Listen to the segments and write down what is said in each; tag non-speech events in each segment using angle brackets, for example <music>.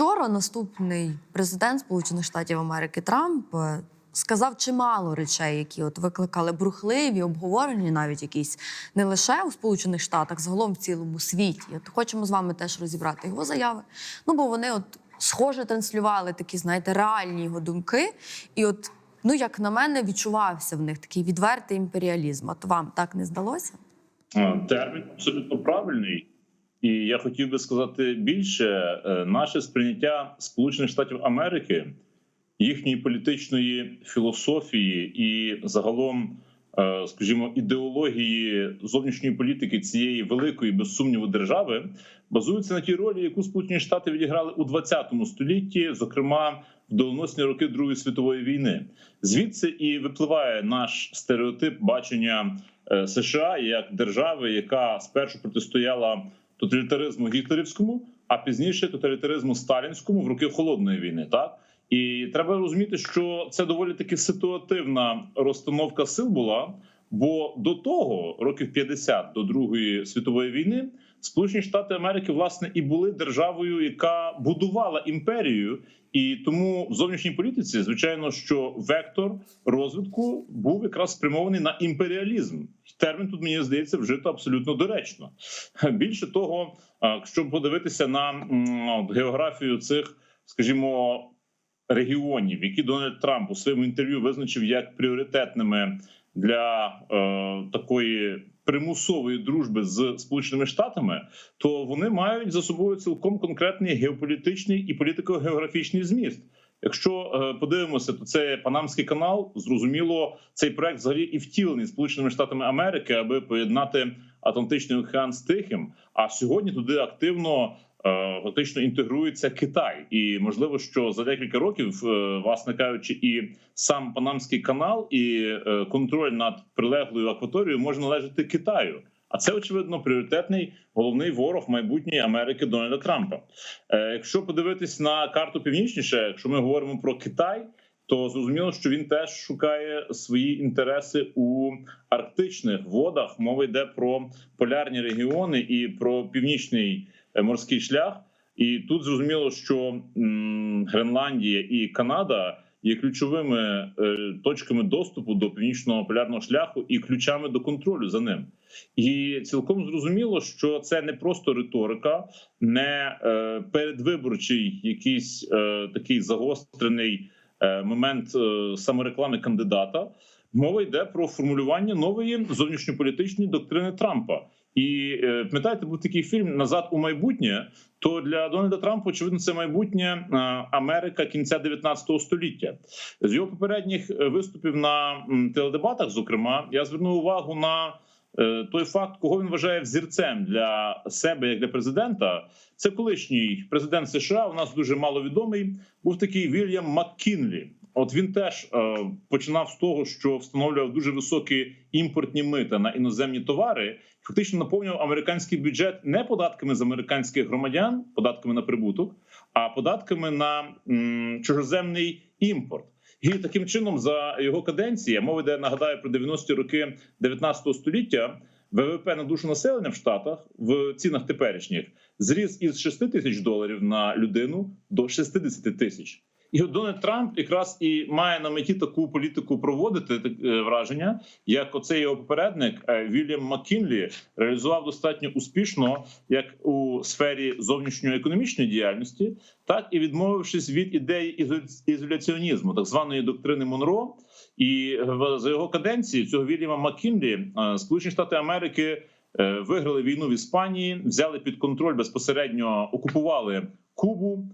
Вчора наступний президент Сполучених Штатів Америки Трамп е, сказав чимало речей, які от викликали брухливі обговорення, навіть якісь не лише у Сполучених Штатах, загалом в цілому світі. От хочемо з вами теж розібрати його заяви. Ну бо вони от схоже транслювали такі, знаєте, реальні його думки. І от, ну як на мене, відчувався в них такий відвертий імперіалізм. От вам так не здалося? Термін абсолютно правильний, і я хотів би сказати більше: Е, наше сприйняття Сполучених Штатів Америки, їхньої політичної філософії і загалом, е, скажімо, ідеології зовнішньої політики цієї великої, без сумніву, держави базується на тій ролі, яку Сполучені Штати відіграли у 20 столітті, зокрема в доленосні роки Другої світової війни. Звідси і випливає наш стереотип бачення е, США як держави, яка спершу протистояла тоталітаризму гітлерівському, а пізніше тоталітаризму сталінському в роки холодної війни. Так і треба розуміти, що це доволі таки ситуативна розстановка сил була. Бо до того, років 50 до Другої світової війни, Сполучені Штати Америки власне і були державою, яка будувала імперію, і тому в зовнішній політиці, звичайно, що вектор розвитку був якраз спрямований на імперіалізм. Термін тут мені здається вжито абсолютно доречно. Більше того, якщо подивитися на географію цих, скажімо, регіонів, які Дональд Трамп у своєму інтерв'ю визначив як пріоритетними для е, такої примусової дружби з Сполученими Штатами, то вони мають за собою цілком конкретний геополітичний і політико-географічний зміст. Якщо е, подивимося, то це Панамський канал. Зрозуміло, цей проект взагалі і втілений Сполученими Штатами Америки, аби поєднати Атлантичний океан з Тихим. А сьогодні туди активно фактично інтегрується Китай, і можливо, що за декілька років, е, власне кажучи, і сам Панамський канал, і е, контроль над прилеглою акваторією може належати Китаю. А це очевидно пріоритетний головний ворог майбутньої Америки Дональда Трампа. Е, якщо подивитись на карту північніше, якщо ми говоримо про Китай, то зрозуміло, що він теж шукає свої інтереси у арктичних водах. Мова йде про полярні регіони і про північний е, морський шлях. І тут зрозуміло, що Гренландія і Канада є ключовими е, точками доступу до північного полярного шляху і ключами до контролю за ним. І цілком зрозуміло, що це не просто риторика, не е, передвиборчий якийсь е, такий загострений е, момент е, самореклами кандидата. Мова йде про формулювання нової зовнішньополітичної доктрини Трампа. І е, пам'ятаєте, був такий фільм Назад у майбутнє. То для Дональда Трампа очевидно це майбутнє е, Америка кінця 19 століття. З його попередніх е, виступів на теледебатах, зокрема, я звернув увагу на той факт, кого він вважає взірцем для себе як для президента. Це колишній президент США. У нас дуже маловідомий. Був такий Вільям Маккінлі. От він теж е, починав з того, що встановлював дуже високі імпортні мита на іноземні товари, фактично наповнював американський бюджет не податками з американських громадян, податками на прибуток, а податками на м, чужоземний імпорт. І таким чином, за його каденції, мова йде, нагадаю про 90-ті роки 19 століття. ВВП на душу населення в Штатах в цінах теперішніх зріс із 6 тисяч доларів на людину до 60 тисяч. І Дональд Трамп якраз і має на меті таку політику проводити так, е, враження, як оцей його попередник е, Вільям Маккінлі реалізував достатньо успішно, як у сфері зовнішньоекономічної діяльності, так і відмовившись від ідеї ізоляціонізму, так званої доктрини Монро. І за його каденції цього Вільяма Маккінлі е, Сполучені Штати Америки е, виграли війну в Іспанії, взяли під контроль безпосередньо окупували Кубу,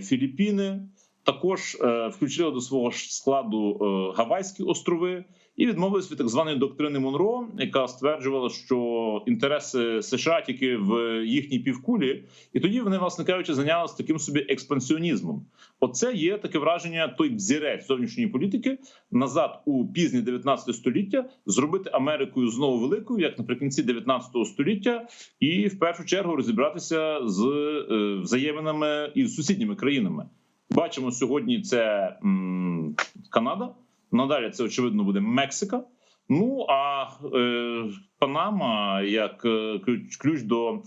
Філіппіни. Також е, включили до свого складу е, Гавайські острови і відмовились від так званої доктрини Монро, яка стверджувала, що інтереси США тільки в їхній півкулі, і тоді вони, власне кажучи, зайнялися таким собі експансіонізмом. Оце є таке враження, той взірець зовнішньої політики назад у пізнє 19 століття зробити Америкою знову великою, як наприкінці 19 століття, і в першу чергу розібратися з е, взаєминами із сусідніми країнами. Бачимо сьогодні це м, Канада. Надалі це очевидно буде Мексика. Ну а е, Панама як е, ключ, ключ до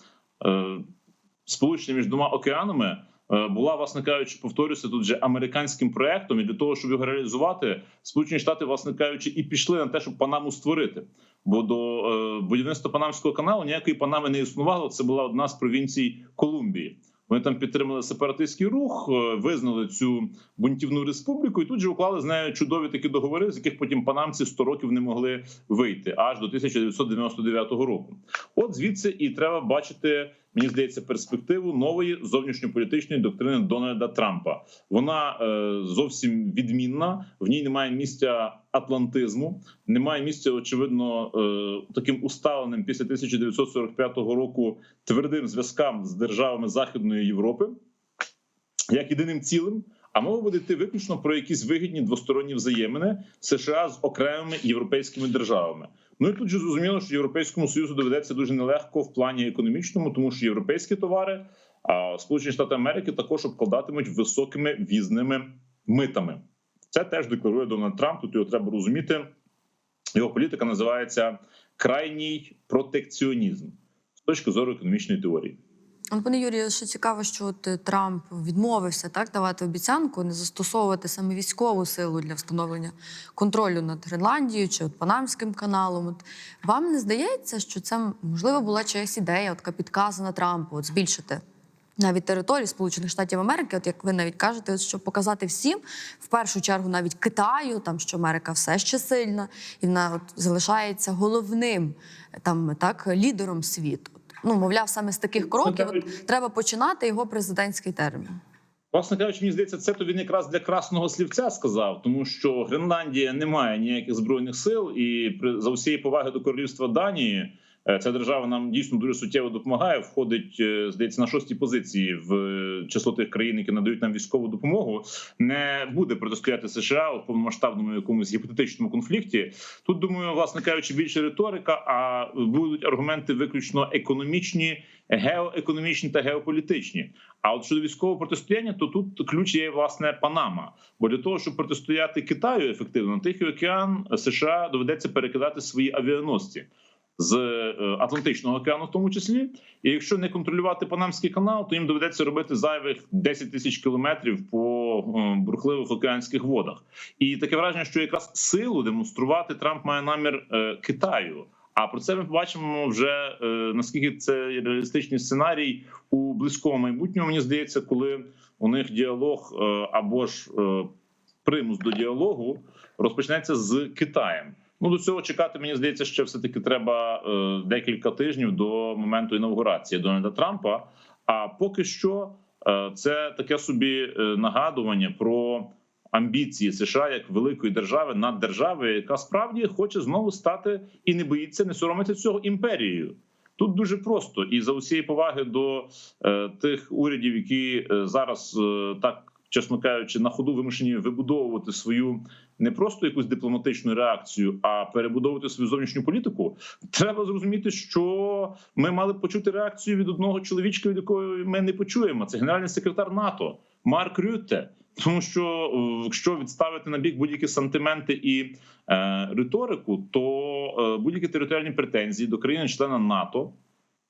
е, сполучення між двома океанами. е, була, власне кажучи, повторюся, тут же американським проектом, і для того, щоб його реалізувати, Сполучені Штати, власне кажучи, і пішли на те, щоб Панаму створити. Бо до е, будівництва Панамського каналу ніякої Панами не існувало. Це була одна з провінцій Колумбії. Вони там підтримали сепаратистський рух, е, визнали цю бунтівну республіку, і тут же уклали з нею чудові такі договори, з яких потім панамці 100 років не могли вийти аж до 1999 року. От звідси і треба бачити. Мені здається, перспективу нової зовнішньополітичної доктрини Дональда Трампа. Вона е, зовсім відмінна. В ній немає місця атлантизму, немає місця, очевидно, е, таким усталеним після 1945 року твердим зв'язкам з державами Західної Європи як єдиним цілим. А мова буде йти виключно про якісь вигідні двосторонні взаємини США з окремими європейськими державами. Ну і тут же зрозуміло, що європейському союзу доведеться дуже нелегко в плані економічному, тому що європейські товари, а Сполучені Штати Америки також обкладатимуть високими візними митами. Це теж декларує Дональд Трамп. Тут його треба розуміти. Його політика називається крайній протекціонізм з точки зору економічної теорії. От, пане Юрію, що цікаво, що от е, Трамп відмовився так давати обіцянку не застосовувати саме військову силу для встановлення контролю над Гренландією чи от Панамським каналом. От вам не здається, що це можливо була чиясь ідея, от підказана Трампу, от збільшити навіть території Сполучених Штатів Америки, от як ви навіть кажете, от, щоб показати всім, в першу чергу навіть Китаю, там що Америка все ще сильна, і вона от залишається головним там так лідером світу. Ну, мовляв, саме з таких кроків от, треба починати його президентський термін. Власне кажучи, мені здається, це то він якраз для красного слівця сказав, тому що Гренландія не має ніяких збройних сил, і при за усієї поваги до королівства Данії. Е, Ця держава нам дійсно дуже суттєво допомагає. Входить, е, здається, на шостій позиції в е, число тих країн, які надають нам військову допомогу. Не буде протистояти США у повномасштабному якомусь гіпотетичному конфлікті. Тут думаю, власне кажучи, більше риторика, а будуть аргументи виключно економічні, геоекономічні та геополітичні. А от щодо військового протистояння, то тут ключ є власне Панама. Бо для того, щоб протистояти Китаю ефективно, на Тихий океан США доведеться перекидати свої авіаносці з е, Атлантичного океану, в тому числі. І якщо не контролювати Панамський канал, то їм доведеться робити зайвих 10 тисяч кілометрів по е, бурхливих океанських водах. І таке враження, що якраз силу демонструвати Трамп має намір е, Китаю. А про це ми побачимо вже наскільки це реалістичний сценарій у близькому майбутньому. Мені здається, коли у них діалог або ж примус до діалогу розпочнеться з Китаєм. Ну до цього чекати, мені здається, ще все таки треба е, декілька тижнів до моменту інаугурації Дональда Трампа. А поки що е, це таке собі е, нагадування про амбіції США як великої держави над державою, яка справді хоче знову стати і не боїться, не соромиться цього імперією. Тут дуже просто і за усієї поваги до тих урядів, які зараз так. Чесно кажучи, на ходу вимушені вибудовувати свою не просто якусь дипломатичну реакцію, а перебудовувати свою зовнішню політику. Треба зрозуміти, що ми мали почути реакцію від одного чоловічка, від якої ми не почуємо. Це генеральний секретар НАТО Марк Рютте. Тому що е, якщо відставити на бік будь-які сантименти і е, риторику, то е, будь-які територіальні претензії до країни-члена НАТО.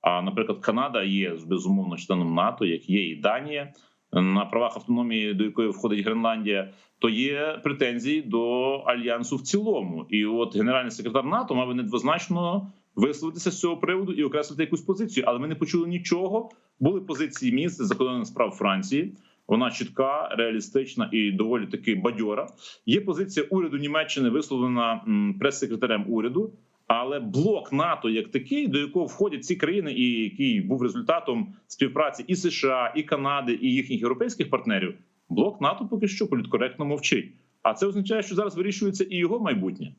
А, наприклад, Канада є безумовно членом НАТО, як є і Данія на правах автономії, до якої входить Гренландія, то є претензії до альянсу в цілому. І от генеральний секретар НАТО мав недвозначно висловитися з цього приводу і окреслити якусь позицію. Але ми не почули нічого. Були позиції міністра закордонних справ Франції. Вона чітка, реалістична і доволі таки бадьора. Є позиція уряду Німеччини, висловлена прес-секретарем уряду. Але блок НАТО як такий, до якого входять ці країни, і який був результатом співпраці і США, і Канади, і їхніх європейських партнерів, блок НАТО поки що політкоректно мовчить. А це означає, що зараз вирішується і його майбутнє.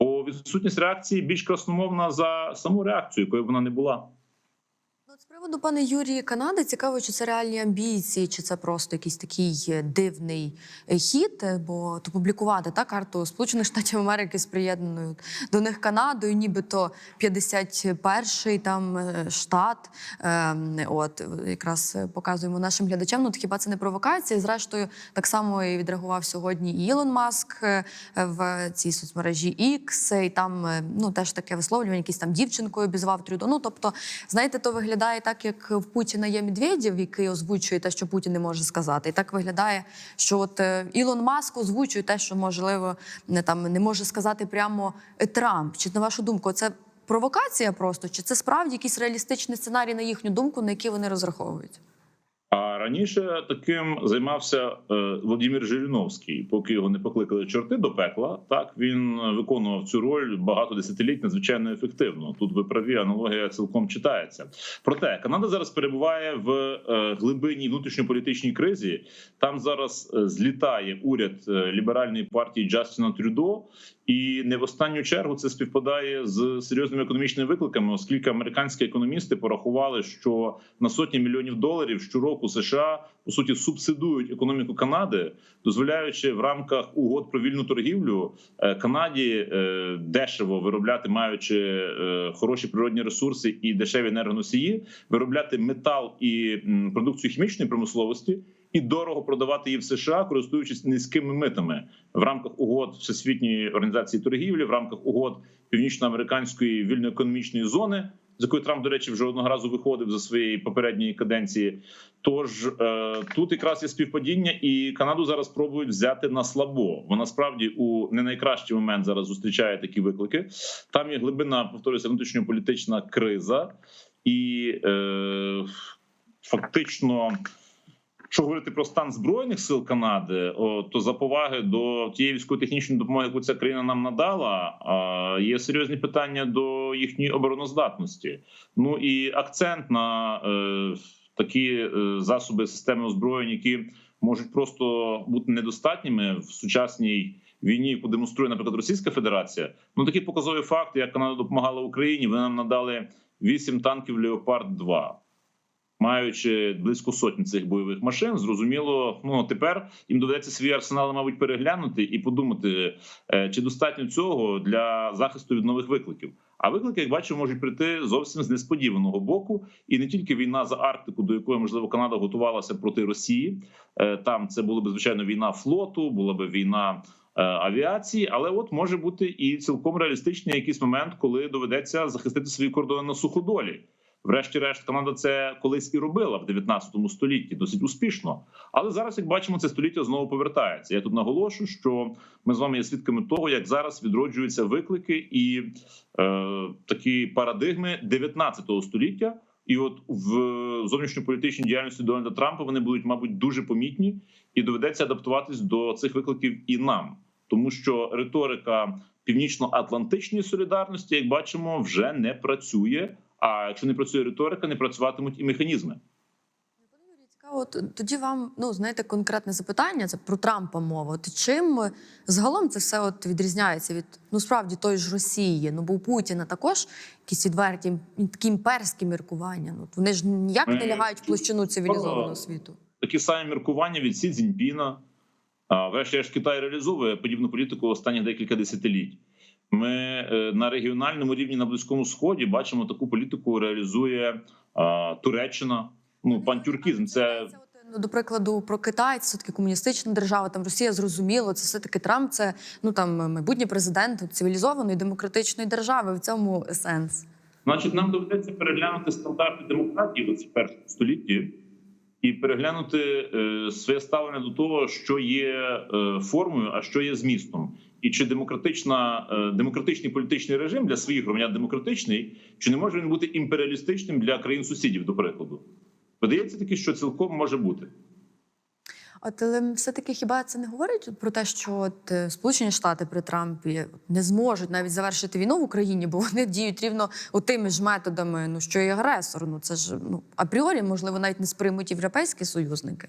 Бо відсутність реакції більш красномовна за саму реакцію, якою вона не була. Приводу пане Юрії Канади цікаво, чи це реальні амбіції, чи це просто якийсь такий е, дивний е, хід, е, бо то публікувати та карту Сполучених Штатів Америки з приєднаною до них Канадою, нібито 51-й там штат. Ем, От якраз показуємо нашим глядачам. Ну хіба це не провокація? Зрештою, так само і відреагував сьогодні Ілон Маск в цій соцмережі X, і там ну теж таке висловлювання, якийсь там дівчинкою обізвав Трюдо. Ну тобто, знаєте, то виглядає виглядає так, як в Путіна є Медведєв, який озвучує те, що Путін не може сказати. І так виглядає, що от е, Ілон Маск озвучує те, що можливо не там не може сказати прямо е, Трамп. Чи на вашу думку, це провокація просто? Чи це справді якийсь реалістичний сценарій на їхню думку, на який вони розраховують? А раніше таким займався е, Владимир Жириновський, поки його не покликали чорти до пекла. Так він виконував цю роль багато десятиліть надзвичайно ефективно. Тут ви праві аналогія цілком читається. Проте Канада зараз перебуває в е, глибинній внутрішньополітичній кризі. Там зараз е, злітає уряд е, ліберальної партії Джастіна Трюдо, і не в останню чергу це співпадає з серйозними економічними викликами, оскільки американські економісти порахували, що на сотні мільйонів доларів щороку США по суті субсидують економіку Канади, дозволяючи в рамках угод про вільну торгівлю е, Канаді е, дешево виробляти, маючи е, хороші природні ресурси і дешеві енергоносії, виробляти метал і продукцію хімічної промисловості. І дорого продавати її в США, користуючись низькими митами в рамках угод Всесвітньої організації торгівлі, в рамках угод північноамериканської вільноекономічної зони, з якої Трамп, до речі, вже одного разу виходив за своєї попередньої каденції. Тож е, тут якраз є співпадіння, і Канаду зараз пробують взяти на слабо. Вона справді у не найкращий момент зараз зустрічає такі виклики. Там є глибина, повторюся, внутрішньополітична криза, і е, фактично. Що говорити про стан збройних сил Канади, то за поваги до тієї військово-технічної допомоги, яку ця країна нам надала, є серйозні питання до їхньої обороноздатності. Ну і акцент на е, такі е, засоби системи озброєнь, які можуть просто бути недостатніми в сучасній війні, яку демонструє, наприклад, Російська Федерація. Ну такі показові факти, як Канада допомагала Україні. Вони нам надали 8 танків Леопард 2 Маючи близько сотні цих бойових машин, зрозуміло, ну тепер їм доведеться свій арсенал, мабуть, переглянути і подумати, е, чи достатньо цього для захисту від нових викликів. А виклики, як бачимо, можуть прийти зовсім з несподіваного боку, і не тільки війна за Арктику, до якої можливо Канада готувалася проти Росії. Е, Там це була б звичайно війна флоту, була б війна е, авіації, але от може бути і цілком реалістичний якийсь момент, коли доведеться захистити свої кордони на суходолі. Врешті-решт, Канада це колись і робила в 19 столітті досить успішно. Але зараз, як бачимо, це століття знову повертається. Я тут наголошую, що ми з вами є свідками того, як зараз відроджуються виклики і е, такі парадигми 19 століття. І от в зовнішньополітичній діяльності Дональда Трампа вони будуть, мабуть, дуже помітні, і доведеться адаптуватись до цих викликів і нам, тому що риторика північно-атлантичної солідарності, як бачимо, вже не працює. А якщо не працює риторика, не працюватимуть і механізми. От тоді вам ну знаєте конкретне запитання. Це про Трампа мова. От чим е, загалом це все от відрізняється від ну справді тої ж Росії? Ну бо у Путіна також якісь відверті такі імперські міркування. Ну вони ж ніяк не лягають в площину цивілізованого світу. Такі самі міркування від Сі Цзіньпіна. Врешті-решт Китай реалізовує подібну політику останні декілька десятиліть. Ми е, на регіональному рівні на близькому сході бачимо таку політику. Реалізує а, Туреччина. Ну пантюркізм. Це Ну, до прикладу, про Китай, це все-таки комуністична держава, там Росія зрозуміло, це все-таки Трамп, це ну там майбутній президент цивілізованої демократичної держави. В цьому сенс. значить, нам доведеться переглянути стандарти демократії в першому столітті і переглянути е, своє ставлення до того, що є е, формою, а що є змістом. І чи демократична е, демократичний політичний режим для своїх громадян демократичний, чи не може він бути імперіалістичним для країн сусідів, до прикладу? Видається таки, що цілком може бути. От але все-таки хіба це не говорить про те, що от, е, Сполучені Штати при Трампі не зможуть навіть завершити війну в Україні, бо вони діють рівно тими ж методами, ну що і агресор. Ну це ж ну апріорі, можливо, навіть не сприймуть європейські союзники.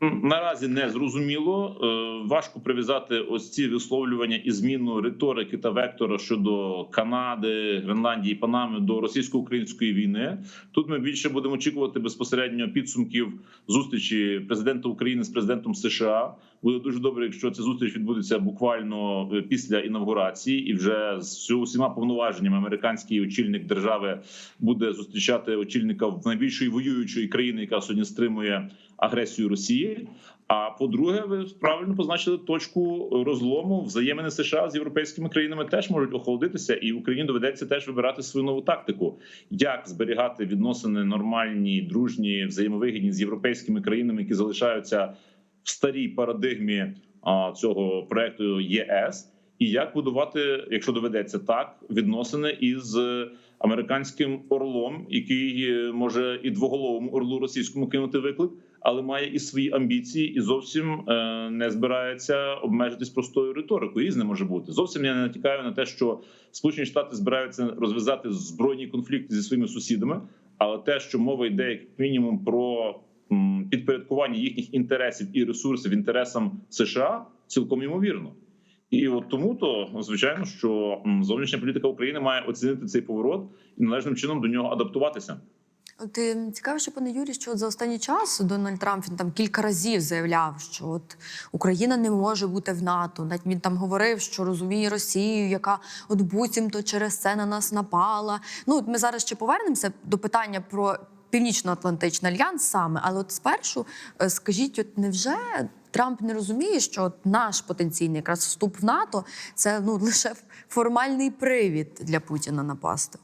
Наразі не зрозуміло. Е, Важко прив'язати ось ці висловлювання і зміну риторики та вектора щодо Канади, Гренландії, Панами до російсько-української війни. Тут ми більше будемо очікувати безпосередньо підсумків зустрічі президента України з президентом США. Буде дуже добре, якщо ця зустріч відбудеться буквально е, після інавгурації, і вже з усіма повноваженнями американський очільник держави буде зустрічати очільника в найбільшої воюючої країни, яка сьогодні стримує агресію Росії. А по-друге, ви правильно позначили точку розлому взаємини США з європейськими країнами теж можуть охолодитися, і Україні доведеться теж вибирати свою нову тактику, як зберігати відносини нормальні, дружні, взаємовигідні з європейськими країнами, які залишаються в старій парадигмі цього проекту ЄС, і як будувати, якщо доведеться так, відносини із американським орлом, який е, може і двоголовому орлу російському кинути виклик, але має і свої амбіції, і зовсім е, не збирається обмежитись простою риторикою. Різне може бути. Зовсім я не натякаю на те, що Сполучені Штати збираються розв'язати збройні конфлікти зі своїми сусідами, але те, що мова йде як мінімум про підпорядкування їхніх інтересів і ресурсів інтересам США, цілком ймовірно. І от тому то звичайно, що зовнішня політика України має оцінити цей поворот і належним чином до нього адаптуватися. Е, цікаво, що пане Юрій, що от за останній час Дональд Трамп він там кілька разів заявляв, що от Україна не може бути в НАТО. Навіть він там говорив, що розуміє Росію, яка от буцімто через це на нас напала. Ну от ми зараз ще повернемося до питання про Північно-Атлантичний альянс саме, але от спершу е, скажіть, от невже Трамп не розуміє, що от наш потенційний якраз вступ в НАТО це ну <laughs> лише формальний привід для Путіна напасти?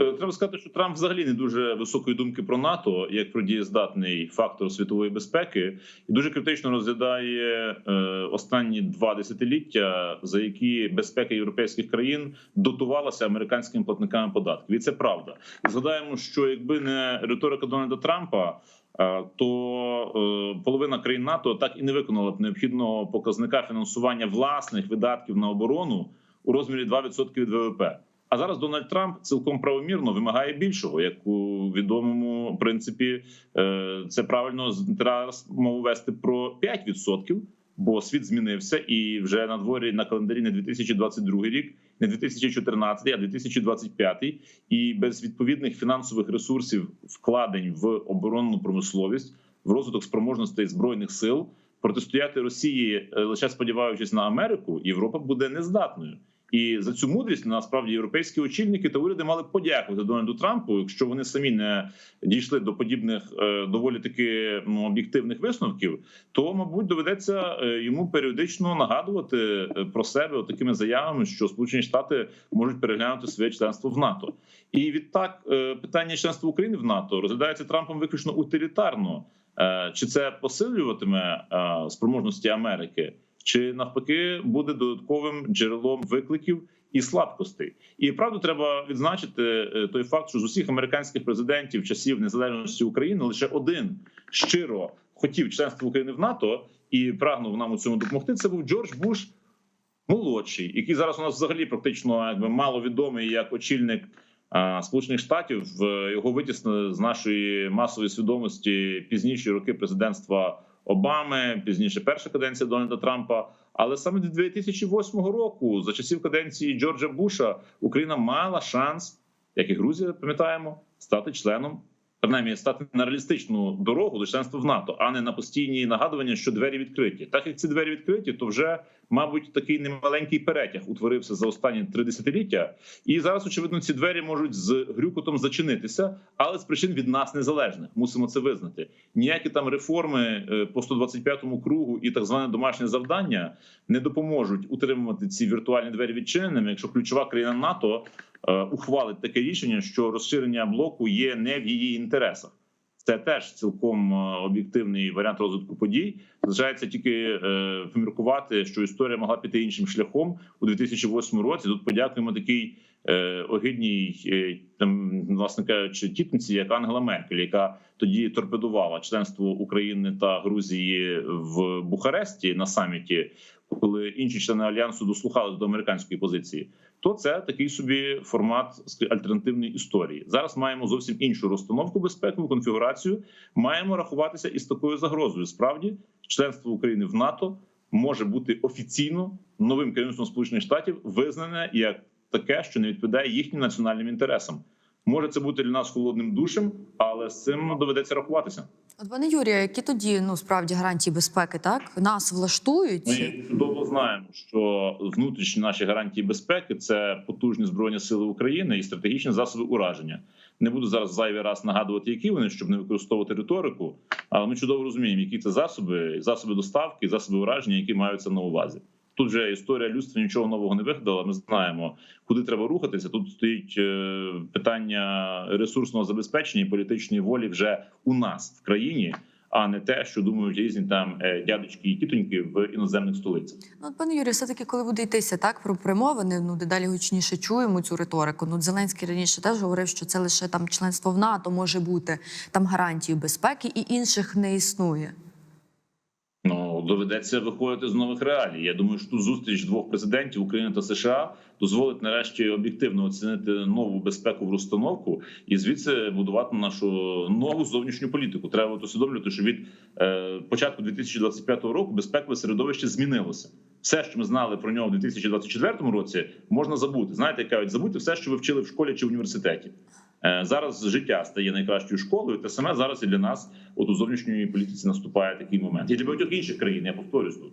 Е, Треба сказати, що Трамп взагалі не дуже високої думки про НАТО як про дієздатний фактор світової безпеки, і дуже критично розглядає е, останні два десятиліття, за які безпека європейських країн дотувалася американськими платниками податків. І це правда. Згадаємо, що якби не риторика Дональда Трампа. е, То половина країн НАТО так і не виконала б необхідного показника фінансування власних видатків на оборону у розмірі 2% від ВВП. А зараз Дональд Трамп цілком правомірно вимагає більшого, як у відомому принципі е, це правильно зараз мову вести про 5%, бо світ змінився, і вже на дворі на календарі не 2022 рік, не 2014, а 2025. І без відповідних фінансових ресурсів вкладень в оборонну промисловість, в розвиток спроможностей збройних сил протистояти Росії, е, лише сподіваючись на Америку, Європа буде нездатною. І за цю мудрість насправді європейські очільники та уряди мали подякувати Дональду Трампу, якщо вони самі не дійшли до подібних е, доволі таки об'єктивних висновків, то мабуть доведеться е, йому періодично нагадувати е, про себе такими заявами, що Сполучені Штати можуть переглянути своє членство в НАТО. І відтак питання членства України в НАТО розглядається Трампом виключно утилітарно. Чи це посилюватиме спроможності Америки? Чи навпаки буде додатковим джерелом викликів і слабкостей. І правду треба відзначити е, той факт, що з усіх американських президентів часів незалежності України лише один щиро хотів членства України в НАТО і прагнув нам у цьому допомогти. Це був Джордж Буш молодший, який зараз у нас взагалі практично якби мало відомий як очільник. Сполучених Штатів Е, його витіснили з нашої масової свідомості пізніші роки президентства Обами, пізніше перша каденція Дональда Трампа. Але саме до 2008 року, за часів каденції Джорджа Буша, Україна мала шанс, як і Грузія, пам'ятаємо, стати членом, принаймні стати на реалістичну дорогу до членства в НАТО, а не на постійні нагадування, що двері відкриті. Так як ці двері відкриті, то вже, мабуть, такий немаленький перетяг утворився за останні три десятиліття. І зараз, очевидно, ці двері можуть з грюкотом зачинитися, але з причин від нас незалежних. Мусимо це визнати. Ніякі там реформи е, по 125-му кругу і так зване домашнє завдання не допоможуть утримувати ці віртуальні двері відчиненими, якщо ключова країна НАТО ухвалить таке рішення, що розширення блоку є не в її інтересах. Це теж цілком е, об'єктивний варіант розвитку подій. Залишається тільки е, поміркувати, що історія могла піти іншим шляхом у 2008 році. Тут подякуємо такій е, огидній е, там, власне кажучи, тітниці, як Ангела Меркель, яка тоді торпедувала членство України та Грузії в Бухаресті на саміті, коли інші члени альянсу дослухались до американської позиції. То це такий собі формат альтернативної історії. Зараз маємо зовсім іншу розстановку безпекову конфігурацію. Маємо рахуватися із такою загрозою. Справді, членство України в НАТО може бути офіційно новим керівництвом Сполучених Штатів визнане як таке, що не відповідає їхнім національним інтересам. Може це бути для нас холодним душем, але з цим доведеться рахуватися. От пане Юрію, які тоді ну справді гарантії безпеки, так нас влаштують? Ми чудово знаємо, що внутрішні наші гарантії безпеки це потужні збройні сили України і стратегічні засоби ураження. Не буду зараз зайвий раз нагадувати, які вони, щоб не використовувати риторику. Але ми чудово розуміємо, які це засоби, засоби доставки, засоби ураження, які маються на увазі. Тут же історія людства нічого нового не вигадала. Ми знаємо, куди треба рухатися. Тут стоїть е, питання ресурсного забезпечення і політичної волі вже у нас в країні, а не те, що думають різні там е, дядечки і тітоньки в іноземних столицях. Ну, пане Юрію, все-таки, коли буде йтися так про перемовини, ну дедалі гучніше чуємо цю риторику. Ну, Зеленський раніше теж говорив, що це лише там членство в НАТО може бути там гарантією безпеки, і інших не існує. Доведеться виходити з нових реалій. Я думаю, що тут зустріч двох президентів України та США дозволить нарешті об'єктивно оцінити нову безпекову розстановку і звідси будувати нашу нову зовнішню політику. Треба усвідомлювати, що від е, початку 2025 року безпекове середовище змінилося. Все, що ми знали про нього в 2024 році, можна забути. Знаєте, кажуть, забути все, що ви вчили в школі чи в університеті. Е, Зараз життя стає найкращою школою. Те саме зараз і для нас, от у зовнішньої політиці, наступає такий момент. І для багатьох інших країн я повторюсь тут.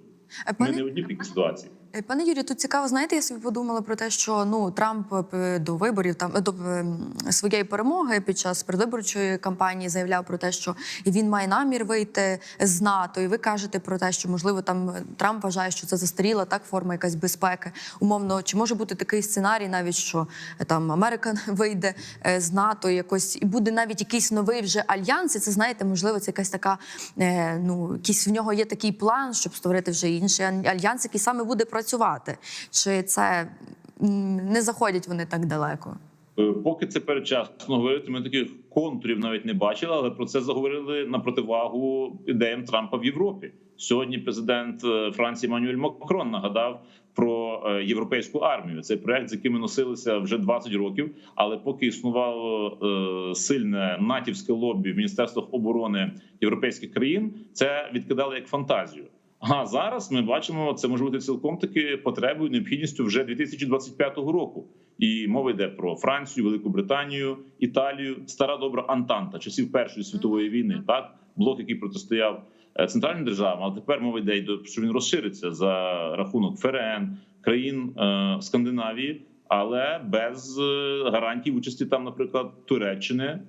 Ми не одні в такій ситуації. Е, пане Юрію, тут цікаво, знаєте, я собі подумала про те, що ну Трамп е, до виборів там е, до своєї перемоги під час передвиборчої кампанії заявляв про те, що він має намір вийти з НАТО. І ви кажете про те, що можливо там Трамп вважає, що це застаріла так форма якась безпеки. Умовно, чи може бути такий сценарій, навіть що там Америка <laughs> вийде з НАТО, якось і буде навіть якийсь новий вже альянс. І це знаєте, можливо, це якась така ну якийсь в нього є такий план, щоб створити вже інший альянс, який саме буде працювати. Чи це не заходять вони так далеко? Е, Поки це передчасно говорити, ми таких контурів навіть не бачили, але про це заговорили на противагу ідеям Трампа в Європі. Сьогодні президент е, Франції Еммануель Макрон нагадав про е, європейську армію. Цей проект, з яким ми носилися вже 20 років. Але поки існувало сильне натівське лобі в міністерствах оборони європейських країн, це відкидали як фантазію. А зараз ми бачимо, це може бути цілком таки потребою, необхідністю вже 2025 року. І мова йде про Францію, Велику Британію, Італію, стара добра Антанта часів Першої світової війни. Так, блок, який протистояв е, центральним державам, але тепер мова йде що він розшириться за рахунок ФРН, країн е, Скандинавії, але без е, гарантій участі там, наприклад, Туреччини,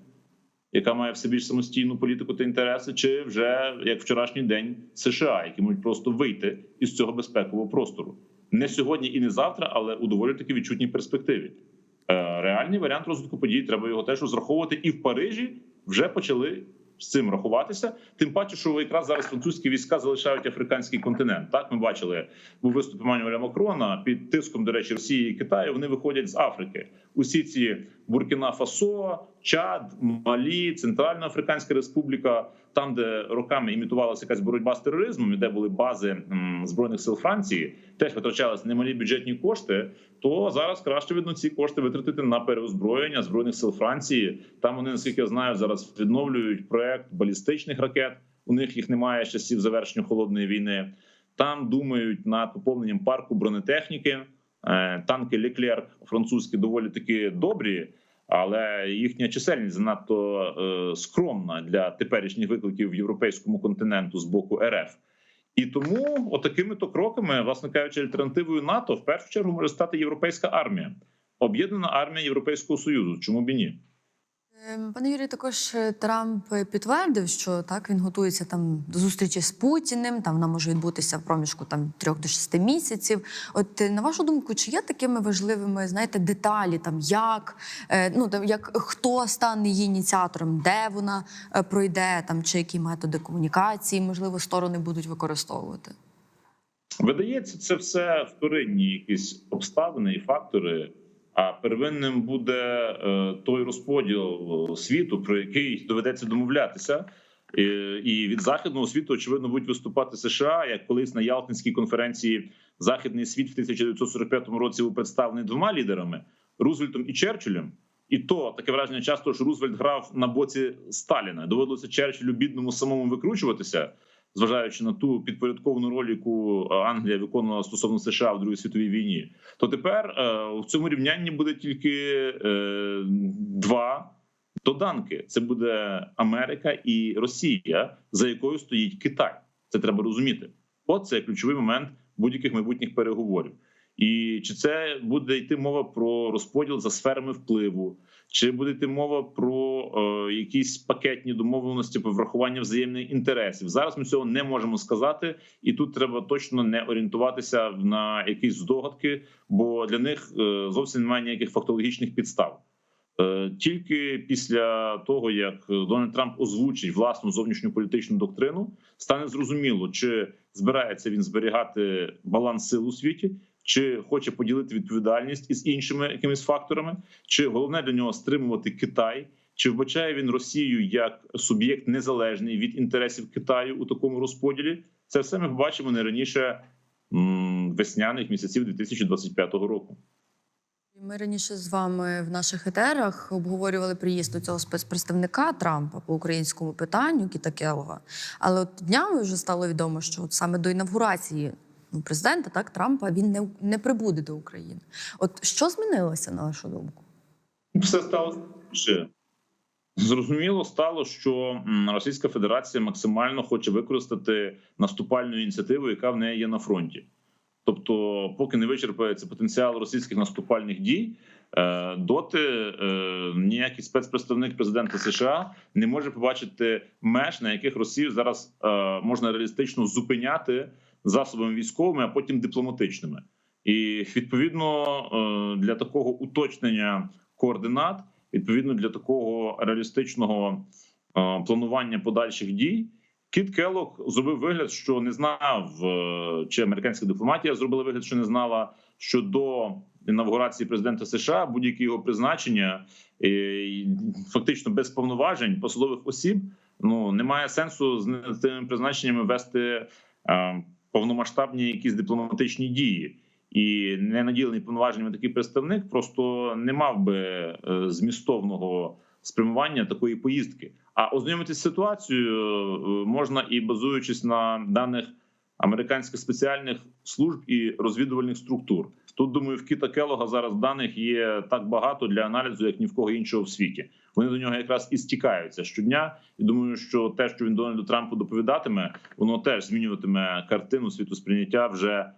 яка має все більш самостійну політику та інтереси, чи вже як вчорашній день США, які можуть просто вийти із цього безпекового простору не сьогодні і не завтра, але у доволі таки відчутній перспективі. Е, Реальний варіант розвитку подій треба його теж розраховувати. І в Парижі вже почали з цим рахуватися. Тим паче, що якраз зараз французькі війська залишають африканський континент. Так ми бачили у виступі Манюеля Макрона під тиском, до речі, Росії і Китаю. Вони виходять з Африки. Усі ці Буркіна Фасо, Чад, Малі, Центральна Африканська Республіка, там, де роками імітувалася якась боротьба з тероризмом, де були бази збройних сил Франції, теж витрачалися немалі бюджетні кошти. То зараз краще видно ці кошти витратити на переозброєння збройних сил Франції. Там вони, наскільки я знаю, зараз відновлюють проект балістичних ракет. У них їх немає з часів завершення холодної війни. Там думають над поповненням парку бронетехніки. Е, Танки Леклерк французькі доволі таки добрі, але їхня чисельність занадто е, скромна для теперішніх викликів європейському континенту з боку РФ. І тому, отакими то кроками, власне кажучи, альтернативою НАТО в першу чергу може стати європейська армія, об'єднана армія Європейського союзу. Чому б і ні? Ем, Пане Юрію, також е, Трамп підтвердив, що так він готується там до зустрічі з Путіним. Там вона може відбутися в проміжку там трьох до шести місяців. От е, на вашу думку, чи є такими важливими, знаєте, деталі, там як е, ну там як хто стане її ініціатором, де вона пройде, там чи які методи комунікації, можливо, сторони будуть використовувати? Видається, це все вторинні якісь обставини і фактори. А первинним буде е, той розподіл е, світу, про який доведеться домовлятися. І, від західного світу очевидно будуть виступати США, як колись на Ялтинській конференції Західний світ в 1945 році був представлений двома лідерами Рузвельтом і Черчиллем. І то таке враження часто, що Рузвельт грав на боці Сталіна. Доводилося Черчиллю бідному самому викручуватися, зважаючи на ту підпорядковану роль, яку Англія виконувала стосовно США в Другій світовій війні. То тепер е, в цьому рівнянні буде тільки е, два доданки: це буде Америка і Росія, за якою стоїть Китай. Це треба розуміти. Оце ключовий момент будь-яких майбутніх переговорів. І чи це буде йти мова про розподіл за сферами впливу, чи буде йти мова про е, якісь пакетні домовленості про врахування взаємних інтересів? Зараз ми цього не можемо сказати, і тут треба точно не орієнтуватися на якісь здогадки, бо для них е, зовсім немає ніяких фактологічних підстав. Е, Тільки після того, як Дональд Трамп озвучить власну зовнішню політичну доктрину, стане зрозуміло, чи збирається він зберігати баланс сил у світі, чи хоче поділити відповідальність із іншими якимись факторами, чи головне для нього стримувати Китай, чи вбачає він Росію як суб'єкт незалежний від інтересів Китаю у такому розподілі. Це все ми побачимо не раніше весняних місяців 2025 року. Ми раніше з вами в наших етерах обговорювали приїзд у цього спецпредставника Трампа по українському питанню Кіта Келога. Але от днями вже стало відомо, що от саме до інавгурації президента так Трампа він не, не прибуде до України. От що змінилося на вашу думку? Все стало ще. Зрозуміло стало, що Російська Федерація максимально хоче використати наступальну ініціативу, яка в неї є на фронті. Тобто, поки не вичерпається потенціал російських наступальних дій, е, доти е, ніякий спецпредставник президента США не може побачити меж, на яких Росію зараз е, можна реалістично зупиняти засобами військовими, а потім дипломатичними. І відповідно е, для такого уточнення координат, відповідно для такого реалістичного е, планування подальших дій. Кіт Келлог зробив вигляд, що не знав, е, чи американська дипломатія зробила вигляд, що не знала, що до інавгурації президента США будь-які його призначення фактично без повноважень посадових осіб. Ну немає сенсу з тими призначеннями вести повномасштабні якісь дипломатичні дії. І не наділений повноваженнями такий представник просто не мав би е, змістовного спрямування такої поїздки. А ознайомитися ситуацією е, можна і базуючись на даних американських спеціальних служб і розвідувальних структур. Тут думаю, в Кіта Келога зараз даних є так багато для аналізу, як ні в кого іншого в світі. Вони до нього якраз і стікаються щодня. І думаю, що те, що він Дональду Трампу доповідатиме, воно теж змінюватиме картину світосприйняття вже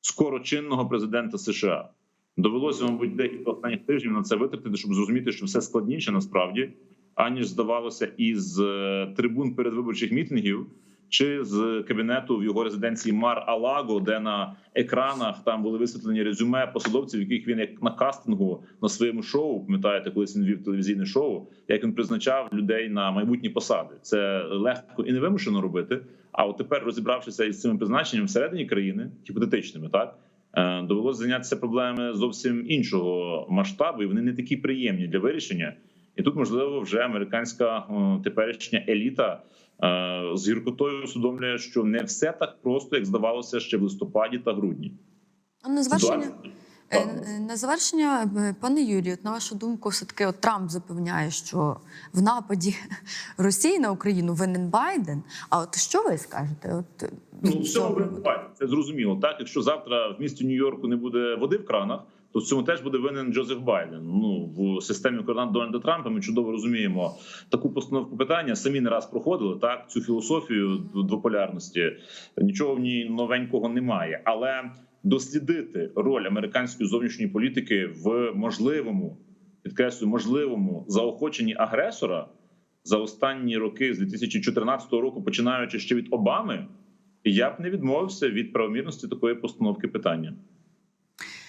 скоро чинного президента США. Довелося, мабуть, декілька останніх тижнів на це витратити, щоб зрозуміти, що все складніше насправді, аніж здавалося, із е, трибун передвиборчих мітингів чи з кабінету в його резиденції Мар Алаго, де на екранах там були висвітлені резюме посадовців, яких він як на кастингу на своєму шоу, пам'ятаєте, колись він вів телевізійне шоу, як він призначав людей на майбутні посади. Це легко і невимушено робити. А от тепер, розібравшися із цими призначеннями всередині країни, гіпотетичними, так е, довелося зайнятися проблемами зовсім іншого масштабу, і вони не такі приємні для вирішення. І тут можливо вже американська теперішня еліта з гіркотою усвідомлює, що не все так просто, як здавалося ще в листопаді та грудні. А на завершення, е, е, на завершення, е, пане Юрію, на вашу думку, все таки от Трамп запевняє, що в нападі <laughs> Росії на Україну винен Байден. А от що ви скажете? От е, Ну, від в цьому цього приводу? випадку це зрозуміло. Так, якщо завтра в місті Нью-Йорку не буде води в кранах, то в цьому теж буде винен Джозеф Байден. Ну в системі координат Дональда Трампа ми чудово розуміємо таку постановку питання. Самі не раз проходили так цю філософію двополярності. Нічого в ній новенького немає, але дослідити роль американської зовнішньої політики в можливому підкреслюю можливому заохоченні агресора за останні роки з 2014 року, починаючи ще від Обами, я б не відмовився від правомірності такої постановки питання.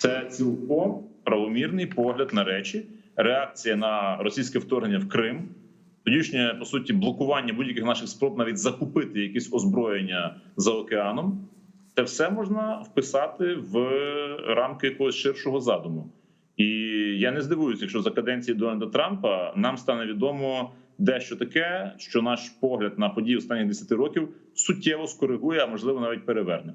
Це цілком правомірний погляд на речі, реакція на російське вторгнення в Крим, тодішнє по суті блокування будь-яких наших спроб навіть закупити якісь озброєння за океаном. Це все можна вписати в рамки якогось ширшого задуму. І я не здивуюся, якщо за каденції Дональда Трампа нам стане відомо дещо таке, що наш погляд на події останніх 10 років суттєво скоригує, а можливо навіть переверне.